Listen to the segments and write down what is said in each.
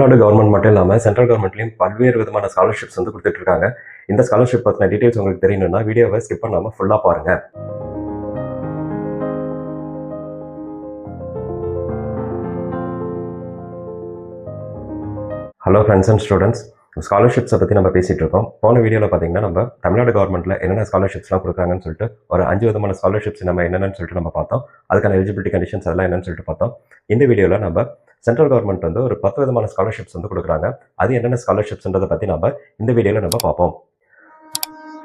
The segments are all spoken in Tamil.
தமிழ்நாடு கவர்மெண்ட் மட்டும் இல்லாமல் சென்ட்ரல் கவர்மெண்ட்லையும் பல்வேறு விதமான ஸ்காலர்ஷிப்ஸ் வந்து கொடுத்துட்ருக்காங்க. இந்த ஸ்காலர்ஷிப் பற்றின டீட்டெயில்ஸ் உங்களுக்கு தெரியணும்னா வீடியோவை ஸ்கிப் பண்ணாமல் ஃபுல்லாக பாருங்க. ஹலோ ஃப்ரெண்ட்ஸ் அண்ட் ஸ்டூடெண்ட்ஸ் ஸ்காலர்ஷிப்ஸை பற்றி நம்ம பேசிகிட்டு இருக்கோம். போன வீடியோவில் பார்த்தீங்கன்னா நம்ம தமிழ்நாடு கவர்மெண்ட்டில் என்னென்ன ஸ்காலர்ஷிப்ஸ்லாம் கொடுக்குறாங்கன்னு சொல்லிட்டு ஒரு அஞ்சு விதமான ஸ்காலர்ஷிப்ஸ் நம்ம என்னென்னு சொல்லிட்டு நம்ம பார்த்தோம். அதுக்கான எலிஜிபிலிட்டி கண்டிஷன்ஸ் அதெல்லாம் என்னன்னு சொல்லிட்டு பார்த்தோம். இந்த வீடியோவில் நம்ம சென்ட்ரல் கவர்மெண்ட் வந்து ஒரு பத்து விதமான ஸ்காலர்ஷிப்ஸ் வந்து கொடுக்குறாங்க. அது என்னென்ன ஸ்காலர்ஷிப்ஸ்ன்றதை பற்றி நம்ம இந்த வீடியோவில் நம்ம பார்ப்போம்.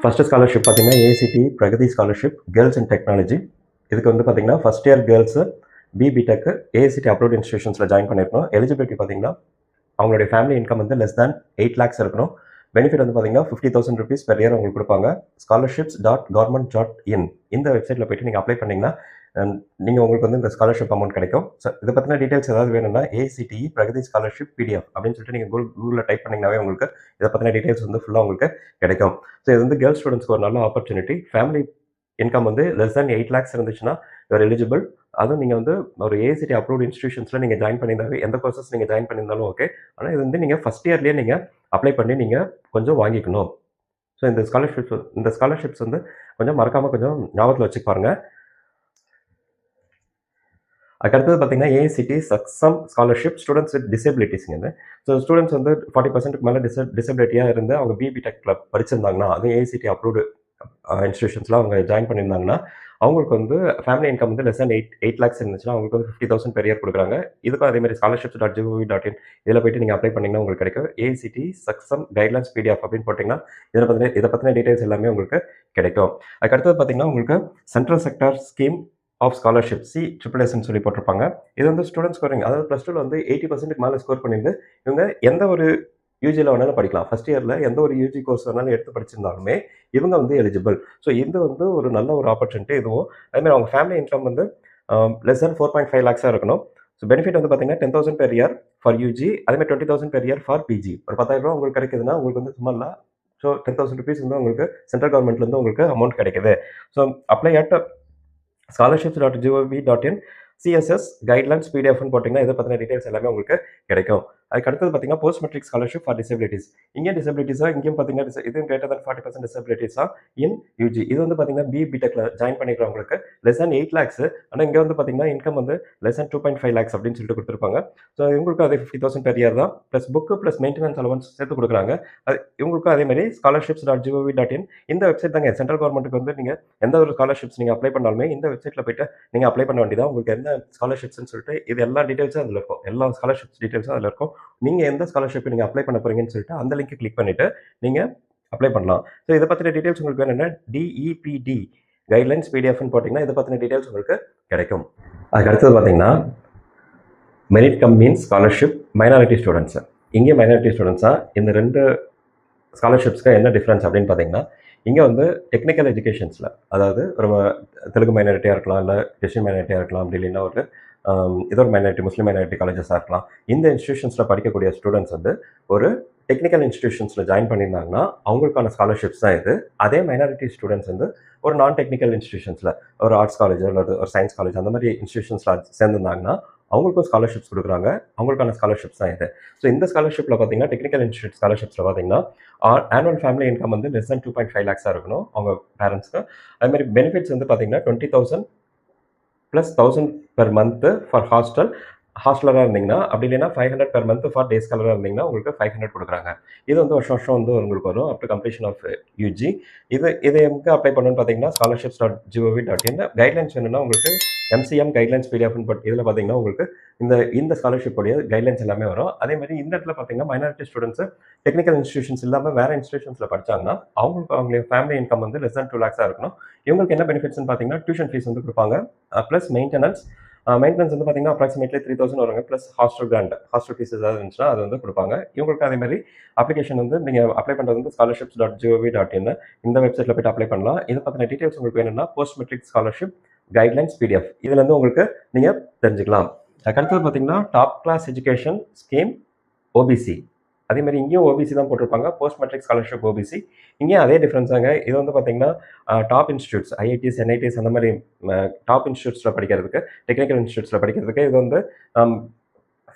ஃபஸ்ட்டு ஸ்காலர்ஷிப் பார்த்தீங்கன்னா AICTE Pragati scholarship girls in technology இதுக்கு வந்து பார்த்தீங்கன்னா ஃபஸ்ட் இயர் கேர்ள்ஸு பிபிடெக்கு ஏசிடி அப்ரூவ்ட் இன்ஸ்டியூஷன்ஸில் ஜாயின் பண்ணியிருக்கணும் எலிஜிபிலிட்டி பார்த்தீங்கன்னா அவங்களுடைய ஃபேமிலி இன்கம் வந்து லெஸ் தேன் எயிட் லேக்ஸ் இருக்கணும். பெனிஃபிட் வந்து பார்த்தீங்கன்னா fifty thousand rupees per year உங்களுக்கு கொடுப்பாங்க. Scholarships dot government dot in இந்த வெப்சைட்டில் போயிட்டு நீங்கள் அப்ளை பண்ணிங்கன்னா நீங்கள் உங்களுக்கு வந்து இந்த ஸ்காலர்ஷிப் அமௌண்ட் கிடைக்கும். ஸோ இதை பற்றின டீட்டெயில்ஸ் ஏதாவது வேணும்னா ஏசிடிஇ பிரகதி ஸ்காலர்ஷிப் பிடிஎஃப் அப்படின்னு சொல்லிட்டு நீங்கள் கூகுள் கூகுளில் டைப் பண்ணிங்கனாவே உங்களுக்கு இதை பற்றின டீட்டெயில்ஸ் வந்து ஃபுல்லாக உங்களுக்கு கிடைக்கும். ஸோ இது வந்து கேர்ள்ஸ் ஸ்டூடெண்ட்ஸ்க்கு ஒரு நல்ல ஆப்பர்ச்சுனிட்டி ஃபேமிலி இன்கம் வந்து லெஸ் தேன் எயிட் லேக்ஸ் இருந்துச்சுன்னா யூஆர் எலிஜிபிள் அதுவும் நீங்கள் வந்து ஒரு ஏசிடி அப்ரூவ்ட் இன்ஸ்டியூஷன்ஸில் நீங்கள் ஜாயின் பண்ணியிருந்தாவே எந்த கோர்சஸ் நீங்கள் ஜாயின் பண்ணியிருந்தாலும் ஓகே ஆனால் இது வந்து நீங்கள் ஃபஸ்ட் இயர்லேயே நீங்கள் அப்ளை பண்ணி நீங்கள் கொஞ்சம் வாங்கிக்கணும். ஸோ இந்த ஸ்காலர்ஷிப்ஸ் இந்த ஸ்காலர்ஷிப்ஸ் வந்து கொஞ்சம் மறக்காமல் கொஞ்சம் ஞாபகத்தில் வச்சு பாருங்கள் அதுக்கடுத்தது பார்த்தீங்கன்னா AICTE Saksham scholarship students with டிசபிலிட்டிஸ்ங்க so students வந்து ஃபார்ட்டி பர்சன்ட்டுக்கு மேலே டிச டிசபிலிட்டியாக இருந்து அவங்க பிபி டெக்கில் படிச்சிருந்தாங்கன்னா அதுவும் ஏசிடி அப்ரூவ்டு இன்ஸ்டியூஷன்ஸில் அவங்க ஜாயின் பண்ணியிருந்தாங்கன்னா அவங்களுக்கு வந்து ஃபேமிலி இன்கம் வந்து லெஸ் எயிட் எயிட் லேக்ஸ் இருந்துச்சுன்னா அவங்களுக்கு வந்து ஃபிஃப்டி தௌசண்ட் பெரியர் கொடுக்குறாங்க. இதுக்கும் அதே மாதிரி scholarships dot GOV dot in இதில் போயிட்டு நீங்கள் அப்ளை பண்ணிங்கன்னா உங்களுக்கு கிடைக்கும். ஏசிடி சக்ஸம் கைட்லைன்ஸ் பிடிஎஃப் அப்படின்னு போட்டிங்கன்னா இதில் பற்றின இதை பற்றின டீட்டெயில்ஸ் எல்லாமே உங்களுக்கு கிடைக்கும். அதுக்கடுத்தது பார்த்தீங்கன்னா உங்களுக்கு central sector scheme of scholarship C triple எஸ்ன்னு சொல்லி போட்டிருப்பாங்க. இது வந்து ஸ்டூடெண்ட் ஸ்கோரிங் அதாவது ப்ளஸ் டூவில் வந்து எயிட்டி பர்சன்ட்டுக்கு மேலே ஸ்கோர் பண்ணியிருந்து இவங்க எந்த ஒரு யூஜியில் வேணாலும் படிக்கலாம். ஃபஸ்ட் இயரில் எந்த ஒரு யூஜி கோர்ஸ் வேணாலும் எடுத்து படிச்சிருந்தாலுமே இவங்க வந்து எலிஜிபிள் ஸோ இது வந்து ஒரு நல்ல ஒரு ஆப்பர்ச்சுனிட்டி இதுவும். அதேமாதிரி அவங்க ஃபேமிலி இன்கம் வந்து less then four point five லேக்ஸாக இருக்கணும். ஸோ பெனிஃபிட் வந்து பார்த்தீங்கன்னா ten thousand per year for UG அதேமாதிரி twenty thousand per year for PG ஒரு பத்தாயிரம் ரூபா உங்களுக்கு கிடைக்குதுன்னா உங்களுக்கு வந்து சும்மா இல்லை. ஸோ டென் தௌசண்ட் ருபீஸ் வந்து உங்களுக்கு சென்ட்ரல் கவர்மெண்ட்லேருந்து உங்களுக்கு அமௌண்ட் கிடைக்குது. So apply at scholarships dot GOV dot in CSS guidelines பிடிஎஃப்னு போட்டிங்கன்னா இதை பற்றின டீட்டெயில்ஸ் எல்லாமே உங்களுக்கு கிடைக்கும். அதுக்கு அடுத்தது பார்த்தீங்கன்னா post matric scholarship for disabilities இங்கே டிசபிலிட்டிஸாக இங்கேயும் பார்த்தீங்கன்னா இதுவும் கிரேட்டர் தன் ஃபார்ட்டி பர்சன்ட் டிசபிலிட்டிஸாக இன் யூஜி இது வந்து பார்த்தீங்கன்னா பி பிடெக்ல ஜாயின் பண்ணிக்கிறவங்களுக்கு லெஸ் தன் எயிட் லேக்ஸ் ஆனால் இங்கே வந்து பார்த்தீங்கன்னா இன்கம் வந்து less than two point five lakhs அப்படின்னு சொல்லிட்டு கொடுத்துருப்பாங்க. ஸோ இவங்களுக்கும் அதே ஃபிஃப்டி தௌசண்ட் பெர் இயர் தான். Plus book plus maintenance allowance சேர்த்து கொடுக்குறாங்க. அது இவங்களுக்கும் அதே மாதிரி scholarships dot GOV dot in இந்த வெப்சைட் தாங்க. சென்ட்ரல் கவர்மெண்ட்டுக்கு வந்து நீங்கள் எந்த ஒரு ஸ்காலர்ஷிப்ஸ் நீங்கள் அப்ளை பண்ணாலுமே இந்த வெப்சைட்டில் போயிட்டு நீங்கள் அப்ளை பண்ண வேண்டியதான் உங்களுக்கு எந்த ஸ்காலர்ஷிப்ஸ்னு சொல்லிட்டு இது எல்லா டீட்டெயில்ஸும் அதில் இருக்கும். எல்லா ஸ்காலர்ஷிப்ஸ் டீட்டெயில்ஸும் அதில் இருக்கும். நீங்கள் எந்த ஸ்காலர்ஷிப் நீங்கள் அப்ளை பண்ண போகிறீங்கன்னு சொல்லிட்டு அந்த லிங்க் கிளிக் பண்ணிவிட்டு நீங்கள் அப்ளை பண்ணலாம். ஸோ இதை பற்றின டீட்டெயில்ஸ் உங்களுக்கு வேணும்னா டிஇபிடி கைட்லைன்ஸ் பிடிஎஃப்னு போட்டிங்கன்னா இதை பற்றின டீட்டெயில்ஸ் உங்களுக்கு கிடைக்கும். அதுக்கு அடுத்தது பார்த்தீங்கன்னா merit cum means scholarship minority students இங்கே மைனாரிட்டி ஸ்டூடெண்ட்ஸாக இந்த ரெண்டு ஸ்காலர்ஷிப்ஸ்க்கு என்ன டிஃப்ரென்ஸ் அப்படின்னு பார்த்தீங்கன்னா இங்கே வந்து டெக்னிக்கல் எஜுகேஷன்ஸில் அதாவது ஒரு தெலுங்கு மைனாரிட்டியாக இருக்கலாம் இல்லை கிறிஸ்டின் மைனாரிட்டியாக இருக்கலாம் அப்படி இல்லைன்னா ஒரு ஏதோ ஒரு மைனாரிட்டி முஸ்லீம் மைனாரிட்டி காலேஜஸாக இருக்கலாம். இந்த இன்ஸ்டியூஷன்ஸில் படிக்கக்கூடிய ஸ்டூடெண்ட்ஸ் வந்து ஒரு டெக்னிக்கல் இன்ஸ்டியூஷன்ஸில் ஜாயின் பண்ணியிருந்தாங்கன்னா அவங்களுக்கான ஸ்காலர்ஷிப்ஸ் தான் இது. அதே மைனாரிட்டி ஸ்டூடெண்ட்ஸ் வந்து ஒரு நான் டெக்னிக்கல் இன்ஸ்டியூஷன்ஸில் ஒரு ஆர்ட்ஸ் காலேஜ் அல்லது ஒரு சயின்ஸ் காலேஜ் அந்த மாதிரி இன்ஸ்டியூஷன்ஸில் சேர்ந்துருந்தாங்கன்னா அவங்களுக்கும் ஸ்காலர்ஷிப்ஸ் கொடுக்குறாங்க. அவங்களுக்கான ஸ்காலர்ஷிப்ஸ் தான் இது. ஸோ இந்த ஸ்காலர்ஷிப்பில் பார்த்தீங்கன்னா டெக்னிக்கல் இன்ஸ்டியூட் ஸ்காலர்ஷிப்ஸில் பார்த்தீங்கன்னா ஆனுவல் ஃபேமிலி இன்கம் வந்து less than two point five லேக்ஸாக இருக்கணும். அவங்க பேரண்ட்ஸ்க்கு அதுமாதிரி பெனிஃபிட்ஸ் வந்து பார்த்தீங்கன்னா twenty thousand plus thousand per month for hostel ஹாஸ்டலராக இருந்தீங்கன்னா அப்படி இல்லைன்னா five hundred per month for day ஸ்காலராக இருந்தீங்கன்னா உங்களுக்கு ஃபைவ் ஹண்ட்ரட் கொடுக்குறாங்க. இது வந்து வருஷம் வருஷம் வந்து உங்களுக்கு வரும். அப்டர் கம்ப்ளீஷன் ஆஃப் யூஜி இது இது எங்கே அப்ளை பண்ணணும்னு பார்த்தீங்கன்னா scholarships dot GOV dot in guidelines வேணும்னா உங்களுக்கு எம்சிஎம் கைட்லைன்ஸ் பிடிஎஃப்னு பட் இதில் பார்த்தீங்கன்னா உங்களுக்கு இந்த இந்த ஸ்காலர்ஷிப் உடைய கைட்லைன்ஸ் எல்லாமே வரும். அதே மாதிரி இந்த இடத்துல பார்த்தீங்கன்னா மைனாரிட்டி ஸ்டூடெண்ட்ஸ் டெக்னிக்கல் இன்ஸ்டியூஷன்ஸ் இல்லாமல் வேறு இன்ஸ்டியூஷன்ஸில் படிச்சாங்கன்னா அவங்களுக்கு அவங்க ஃபேமிலி இன்கம் வந்து லெஸ் தன் டூ லேக்ஸாக இருக்கணும். இவங்களுக்கு என்ன பெனிஃபிட்ஸ்னு பார்த்தீங்கன்னா டியூஷன் ஃபீஸ் வந்து கொடுப்பாங்க. Uh, ப்ளஸ் மெயின்டெனன்ஸ் மெயின்டெனன்ஸ் வந்து பார்த்தீங்கன்னா அப்ராக்சிமேட்லி த்ரீ தௌசண்ட் வருங்க plus hostel grant hostel fees ஏதாவது இருந்துச்சுன்னா அது வந்து கொடுப்பாங்க. இவங்களுக்கு அதே மாதிரி அப்ளிகேஷன் வந்து நீங்கள் அப்ளை பண்ணுறது வந்து scholarships dot GOV dot in இந்த வெப்சைட்டில் போய்ட்டு அப்ளை பண்ணலாம். இதை பற்றின டீட்டெயில்ஸ் உங்களுக்கு வேணும்னா post matric scholarship guidelines PDF இதுலேருந்து உங்களுக்கு நீங்கள் தெரிஞ்சுக்கலாம். அதுக்கடுத்தது பார்த்தீங்கன்னா top class education scheme OBC அதே மாதிரி இங்கேயும் ஓபிசி தான் போட்டிருப்பாங்க. போஸ்ட் மெட்ரிக் ஸ்காலர்ஷிப் ஓபிசி இங்கேயும் அதே டிஃப்ரென்ஸாங்க இது வந்து பார்த்தீங்கன்னா டாப் இன்ஸ்டியூட்ஸ் ஐஐடிஸ் என்ஐடிஸ் அந்த மாதிரி டாப் இன்ஸ்டியூட்ஸில் படிக்கிறதுக்கு டெக்னிக்கல் இன்ஸ்டியூட்ஸில் படிக்கிறதுக்கு இது வந்து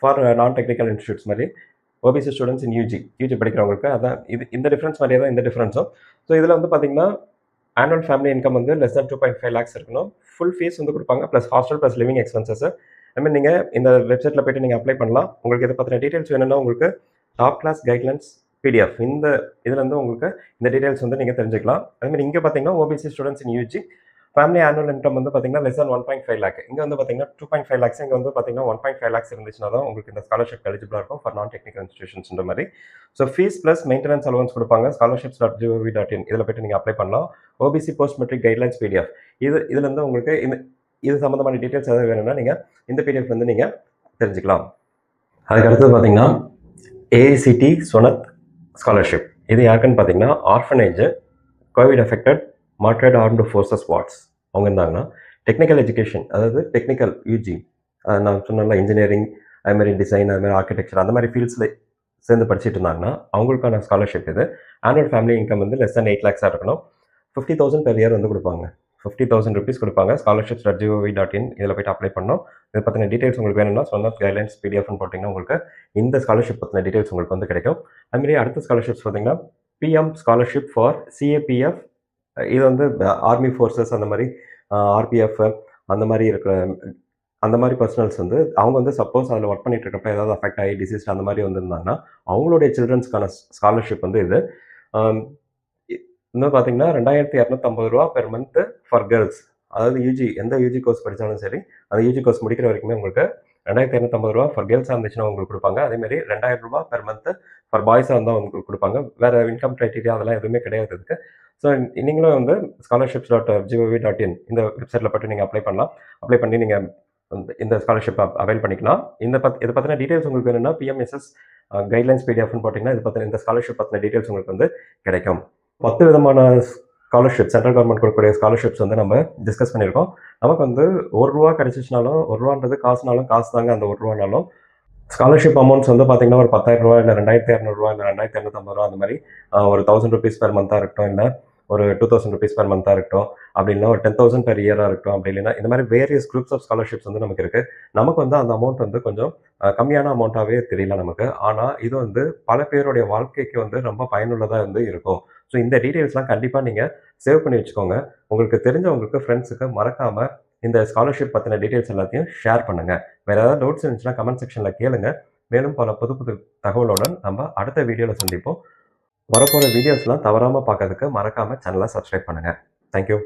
ஃபார் நான் டெக்னிக்கல் இன்ஸ்டியூட்ஸ் மாதிரி. OBC students in UG UG படிக்கிறவங்களுக்கு அதான் இது இந்த டிஃப்ரென்ஸ் மாதிரியே தான் இந்த டிஃப்ரென்ஸும் ஸோ இதில் வந்து பார்த்தீங்கன்னா ஆனுவல் ஃபேமிலி இன்கம் வந்து less than two point five lakhs இருக்கணும். ஃபுல் ஃபீஸ் வந்து கொடுப்பாங்க plus hostel plus living expenses ஐ நீங்கள் இந்த வெப்சைட்டில் போய்ட்டு நீங்கள் அப்ளை பண்ணலாம். உங்களுக்கு இதை பற்றின டீட்டெயில்ஸ் வேணும்னா உங்களுக்கு டாப் கிளாஸ் கைட்லைன்ஸ் பிடிஎஃப் இந்த இதுலேருந்து உங்களுக்கு இந்த டீட்டெயில்ஸ் வந்து நீங்கள் தெரிஞ்சுக்கலாம். அதேமாதிரி இங்கே பார்த்தீங்கன்னா OBC students in UG family annual income வந்து பார்த்தீங்கன்னா less one point five lakh இங்கே வந்து பார்த்தீங்கன்னா டூ பாயிண்ட் ஃபைவ் லேக்ஸ் இங்கே வந்து பார்த்தீங்கன்னா ஒன் பாயிண்ட் ஃபைவ் லேக்ஸ் இருந்துச்சுன்னா தான் உங்களுக்கு இந்த ஸ்காலர்ஷிப் எலிஜிபிளாக இருக்கும் ஃபார் நான் டெக்னிக்கல் இன்ஸ்டியூஷன்ஸ்ன்ற மாதிரி. So fees plus maintenance allowance கொடுப்பாங்க. Scholarships dot GOV dot in இதில் போய்ட்டு நீங்கள் அப்ளை பண்ணலாம். OBC post matric guidelines PDF இது இதுலேருந்து உங்களுக்கு இந்த இது சம்மந்தமான டீட்டெயில்ஸ் எதாவது வேணும்னா நீங்கள் இந்த பிடிஎஃப் வந்து நீங்கள் தெரிஞ்சுக்கலாம். அதுக்கு அடுத்தது பார்த்தீங்கன்னா ஏஐசிடி சொனத் ஸ்காலர்ஷிப் இது யாருக்குன்னு பார்த்தீங்கன்னா orphanage Covid affected martyred armed forces wards அவங்க இருந்தாங்கன்னா டெக்னிக்கல் எஜுகேஷன் அதாவது டெக்னிக்கல் யூஜி நான் சொன்னல இன்ஜினியரிங் அதுமாதிரி டிசைன் அதுமாதிரி ஆர்கிடெக்சர் அந்த மாதிரி ஃபீல்ட்ஸில் சேர்ந்து படிச்சுட்டு இருந்தாங்கன்னா அவங்களுக்கான ஸ்காலர்ஷிப் இது. ஆனுவல் ஃபேமிலி இன்கம் வந்து லெஸ் than எயிட் லேக்ஸாக இருக்கணும். ஃபிஃப்டி தௌசண்ட் பெர் இயர் வந்து கொடுப்பாங்க. ஃபிஃப்டி தௌசண்ட் ருபீஸ் கொடுப்பாங்க. Scholarships dot GOV dot in இதில் போய்ட்டு அப்ளை பண்ணோம். இதை பற்றின டீட்டெயில்ஸ் உங்களுக்கு வேணும்னா சொன்ன கைட்லைன்ஸ் பிடிஎஃப்னு போட்டிங்கன்னா உங்களுக்கு இந்த ஸ்காலர்ஷிப் பற்றின டீட்டெயில்ஸ் உங்களுக்கு வந்து கிடைக்கும். அதுமாரி அடுத்த ஸ்காலர்ஷிப்ஸ் பார்த்தீங்கன்னா பிஎம் ஸ்காலர்ஷிப் ஃபார் சிஏபிஎஃப் இது வந்து uh, ஆர்மி ஃபோர்ஸஸ் அந்த மாதிரி uh, ஆர்பிஎஃப் அந்த மாதிரி இருக்கிற அந்த மாதிரி பர்சனல்ஸ் வந்து அவங்க வந்து சப்போஸ் அதில் ஒர்க் பண்ணிட்டு இருக்கப்ப ஏதாவது அஃபெக்ட் ஆகி டிசீஸ் அந்த மாதிரி வந்திருந்தாங்கன்னா அவங்களுடைய சில்ட்ரன்ஸ்க்கான ஸ்காலர்ஷிப் வந்து இது. Um, இன்னும் பார்த்தீங்கன்னா ரெண்டாயிரத்தி இரநூத்தம்பது ரூபா பெர் மந்த்து ஃபார் கேர்ள்ஸ் அதாவது யூஜி எந்த யூஜி கோர்ஸ் படித்தாலும் சரி அந்த யூஜி கோர்ஸ் முடிக்கிற வரைக்குமே உங்களுக்கு ரெண்டாயிரத்தி இரநூத்தம்பது ரூபா ஃபார் கேர்ள்ஸாக இருந்துச்சுன்னா உங்களுக்கு கொடுப்பாங்க. அதேமாதிரி ரெண்டாயிரம் ரூபா பெர் மந்த்து ஃபார் பாய்ஸாக இருந்தால் உங்களுக்கு கொடுப்பாங்க. வேறு இன்கம் க்ரைட்டீரியா அதெல்லாம் எதுவுமே கிடையாது இதுக்கு ஸோ நீங்களும் வந்து scholarships dot GOV dot in இந்த வெப்சைட்டில் போட்டு நீங்கள் அப்ளை பண்ணலாம். அப்ளை பண்ணி நீங்கள் இந்த ஸ்காலர்ஷிப் அவைல் பண்ணிக்கலாம். இந்த பத் இதை பற்றின டீட்டெயில்ஸ் உங்களுக்கு வேணும்னா பிஎம்எஸ்எஸ் கைட்லைன்ஸ் uh, பிடிஎஃப்னு போட்டிங்கன்னா இது பற்றின இந்த ஸ்காலர்ஷிப் பற்றின டீட்டெயில்ஸ் உங்களுக்கு வந்து கிடைக்கும். பத்து விதமான ஸ்காலர்ஷிப் சென்ட்ரல் கவர்மெண்ட் கொடுக்கக்கூடிய ஸ்காலர்ஷிப்ஸ் வந்து நம்ம டிஸ்கஸ் பண்ணியிருக்கோம். நமக்கு வந்து ஒரு ரூபா கிடைச்சிச்சுனாலும் ஒரு ரூபான்றது காசுனாலும் காசு தாங்க அந்த ஒரு ரூபானாலும் ஸ்காலர்ஷிப் அமௌண்ட்ஸ் வந்து பார்த்தீங்கன்னா ஒரு பத்தாயிரம் ரூபா இல்லை ரெண்டாயிரத்தி இரநூறுவா இல்லை ரெண்டாயிரத்தி இரநூத்தம்பது ரூபா அந்த மாதிரி ஒரு தௌசண்ட் ருபீஸ் பெர் மந்த்தாக இருக்கட்டும் இல்லை ஒரு டூ தௌசண்ட் ருபீஸ் பெர் மந்த்தாக இருக்கட்டும் அப்படி இல்லைன்னா ஒரு டென் தௌசண்ட் பெர் இயராக இருக்கட்டும் அப்படி இல்லைன்னா இந்த மாதிரி வேரியஸ் குரூப்ஸ் ஆஃப் ஸ்காலர்ஷிப்ஸ் வந்து நமக்கு இருக்குது நமக்கு வந்து அந்த அமௌண்ட் வந்து கொஞ்சம் கம்மியான அமௌண்ட்டாகவே தெரியல நமக்கு. ஆனால் இது வந்து பல பேருடைய வாழ்க்கைக்கு வந்து ரொம்ப பயனுள்ளதாக வந்து இருக்கும். ஸோ இந்த டீட்டெயில்ஸ்லாம் கண்டிப்பாக நீங்கள் சேவ் பண்ணி வச்சுக்கோங்க. உங்களுக்கு தெரிஞ்சவங்களுக்கு ஃப்ரெண்ட்ஸுக்கு மறக்காமல் இந்த ஸ்காலர்ஷிப் பற்றின டீட்டெயில்ஸ் எல்லாத்தையும் ஷேர் பண்ணுங்கள் வேறு ஏதாவது டவுட்ஸ் இருந்துச்சுன்னா கமெண்ட் செக்ஷனில் கேளுங்க. மேலும் பல புது புது தகவலுடன் நம்ம அடுத்த வீடியோவில் சந்திப்போம். வரப்போகிற வீடியோஸ்லாம் தவறாமல் பார்க்கறதுக்கு மறக்காமல் சேனலை சப்ஸ்கிரைப் பண்ணுங்கள் தேங்க்யூ